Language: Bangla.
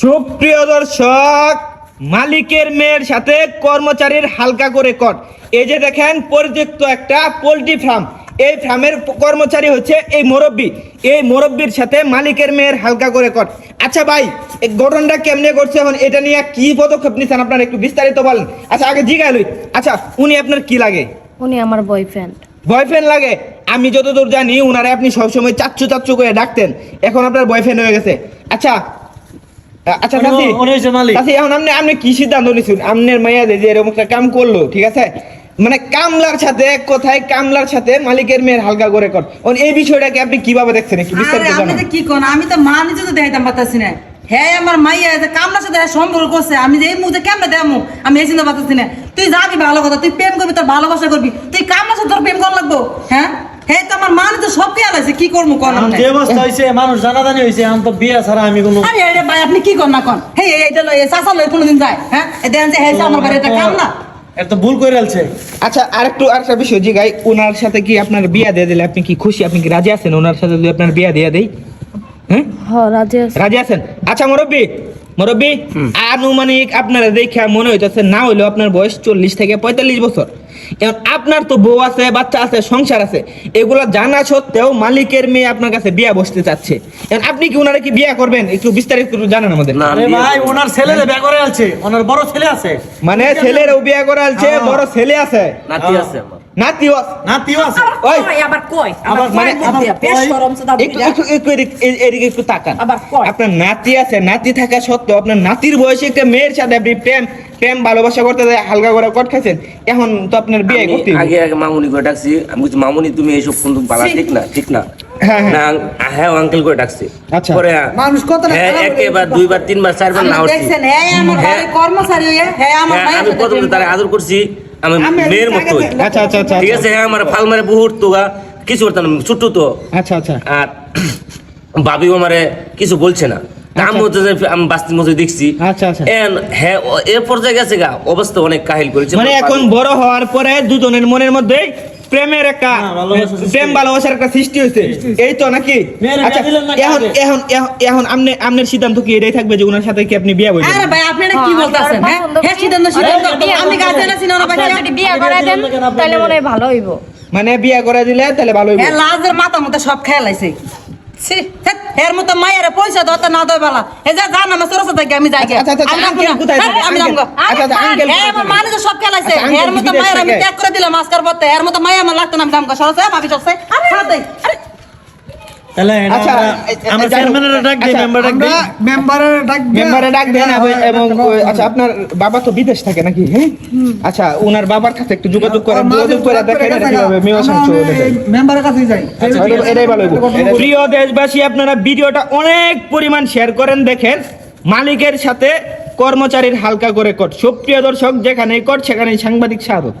সুপ্রিয় দর্শক মালিকের মেয়ের সাথে কর্মচারীর হালকা করে কট এই যে দেখেন পরিত্যক্ত একটা পোলট্রি ফার্ম। এই ফার্মের কর্মচারী হচ্ছে এই মুরব্বী। এই মুরব্বীর সাথে মালিকের মেয়ের হালকা করে কট আচ্ছা ভাই এই ঘটনাটা কেমনে করছে এখন? এটা নিয়ে কি পদক্ষেপ নিচ্ছেন আপনারা একটু বিস্তারিত বলেন? আচ্ছা আগে জিগাই লই। আচ্ছা উনি আপনার কি লাগে? উনি আমার বয়ফ্রেন্ড বয়ফ্রেন্ড লাগে? আমি যতদূর জানি উনারে আপনি সবসময় চাচ্ছু চাচ্ছু করে ডাকতেন। এখন আপনার বয়ফ্রেন্ড হয়ে গেছে। আচ্ছা আচ্ছা মালিক। চাচি এখন আপনি আপনি কি সিদ্ধান্ত নিছেন? আপনার মাইয়া যে এরকম একটা কাম করল ঠিক আছে? মানে কামলার সাথে কথায় কামলার সাথে মালিকের মেয়ের হালকা করে কর। এই বিষয়টাকে আপনি কীভাবে দেখছেন? একটু বিস্তারিত জানান। কি কোন? আমি তো মা নিজে তো দেখাইতাম পারতাছি না। হ্যাঁ আমার মাইয়া যে কামলার সাথে সম্পর্ক করছে আমি যে এই মুহূর্তে কেমনে দেমু আমি এই চিন্তা পারতাছি না। তুই যাবি ভালো কথা তুই প্রেম করবি তোর ভালোবাসা করবি। তুই কামলার সাথে তোর প্রেম কর লাগবো? হ্যাঁ? তো সব আছে কি করব কোন যে অবস্থা হয়েছে মানুষ জানাজানি তো বিয়া ছাড়া আমি কোনো আরে আরে ভাই আপনি কি কর না কন? হ্যাঁ এইটা লয় কোনোদিন যায় হ্যাঁ? দেখেন যে হ্যাঁ আমার বাড়ি এটা কাম না। এত ভুল করে আলছে আচ্ছা আরেকটু আরেকটা বিষয় জিগাই ওনার সাথে কি আপনার বিয়া দিয়ে দিলে আপনি কি খুশি? আপনি কি রাজি আছেন? ওনার সাথে যদি আপনার বিয়া দিয়ে দেই? হ্যাঁ? রাজি আছে। রাজি আছেন? আচ্ছা মুরব্বী মুরব্বী আনুমানিক আপনারা দেখে মনে হইতেছে না হইলেও আপনার বয়স চল্লিশ থেকে পঁয়তাল্লিশ বছর। এখন আপনার তো বউ আছে বাচ্চা আছে সংসার আছে এগুলো জানা সত্ত্বেও মালিকের মেয়ে আপনার কাছে বিয়া বসতে চাচ্ছে। এখন আপনি কি ওনারা কি বিয়া করবেন? একটু বিস্তারিত একটু জানান আমাদের। আরে ভাই ওনার ছেলে বিয়া করে আলছে ওনার বড় ছেলে আছে। মানে ছেলেরও বিয়া করা আছে হ্যাঁ। বড় ছেলে আছে। নাতি আছে আমার। আছে। নাতিও আছে। ওই। আবার কই আবার মানে বেশ গরম তো দাবি একটু একটু একটু এদিক- এ- এদিকে একটু তাকান। আপনার নাতি আছে নাতি থাকা সত্ত্বেও আপনার নাতির বয়সে একটা মেয়ের সাথে আপনি প্রেম প্রেম ভালোবাসা করতে যায় হালকা করে কট খাইছেন এখন তো আপনার বিয়ে করতে আগে আগে মামুনি করে ডাকছি। আমি বলছি মামুনি তুমি এইসব কিন্তু ছি। ঠিক না ঠিক না? হ্যাঁ, হ্যাঁ। না হ্যাঁ আঙ্কেল করে ডাকছি। আচ্ছা। পরে মানুষ কতটা হ্যাঁ একবার দুইবার তিনবার চারবার না দেখছেন হ্যাঁ আমার হ্যাঁ। কর্মচারী হয়ে হ্যাঁ আমার হ্যাঁ, আমি প্রথমে প্রেম আদর করছি আমি মেয়ের মতোই। আচ্ছা আচ্ছা আচ্ছা ঠিক আছে হ্যাঁ আমার ফাল মারে বহুত তোগা কিছু করতাম না, ছোট্ট তো। আচ্ছা আচ্ছা। আর ভাবিও আমারে কিছু বলছে না। আমি হচ্ছে আমি বাস্তির মতো দেখছি। আচ্ছা, আচ্ছা। And হ্যাঁ এ পর্যায়ে গেছে গা অবস্থা অনেক কাহিল করেছে। মানে এখন বড় হওয়ার পরে দুজনের মনের মধ্যে প্রেমের একটা হ্যাঁ, ভালোবাসা সৃষ্টি প্রেম ভালোবাসার একটা সৃষ্টি হয়েছে। এই তো নাকি? আচ্ছা বিয়ে দিলেন নাকি এখন এখন এখন- এখন আপনি আপনার সিদ্ধান্ত কি? এটাই থাকবে যে ওনার সাথে কি আপনি বিয়ে বলবেন? আরে ভাই আপনি এটা কি হ্যাঁ, বলতেছেন হ্যাঁ? হ্যাঁ সিদ্ধান্ত সিদ্ধান্ত। আমি করতে গাছ না ওরা যদি বিয়ে করায় দেন তাহলে মনে হয় ভালো হইব। মানে বিয়ে করে দিলে তাহলে ভালো হইব। লাজের মাথা মতো সব খেয়াল আছে। ছি, এর মতো মায়ের পয়সা দত না দই বালা। এ যা জান আমার সরস থেকে আমি যাই আচ্ছা, আচ্ছা, আচ্ছা, আমি যাব হ্যাঁ? আমি আচ্ছা, আচ্ছা, হ্যাঁ আমার? মানুষ সব খেলাইছে। আচ্ছা, এর মতো মায়ের আমি ত্যাগ করে দিলাম আজকার পথে। এর মতো মায়া আমার লাগতো না আমি দাম সরস ভাবি সরস আমি তাহলে আচ্ছা, আমরা- এ- এ- আমরা যাই হোক, চেয়ারম্যানের ডাক দিই আচ্ছা, মেম্বার ডাক দিই। মেম্বারের ডাক দিয়ে- ডাক দেন এবং- এবং আচ্ছা আপনার বাবা তো বিদেশ থাকে নাকি হ্যাঁ? আচ্ছা ওনার বাবার কাছে একটু যোগাযোগ করে যোগাযোগ করে দেখেন কীভাবে মেয়ে চলে যায়। মেম্বারের কাছেই যাই। আচ্ছা, এটাই ভালো প্রিয় দেশবাসী আপনারা ভিডিওটা অনেক পরিমাণ শেয়ার করেন দেখেন। মালিকের সাথে কর্মচারীর হালকা করে কট সুপ্রিয় দর্শক যেখানেই কট সেখানেই সাংবাদিক স্বাগত।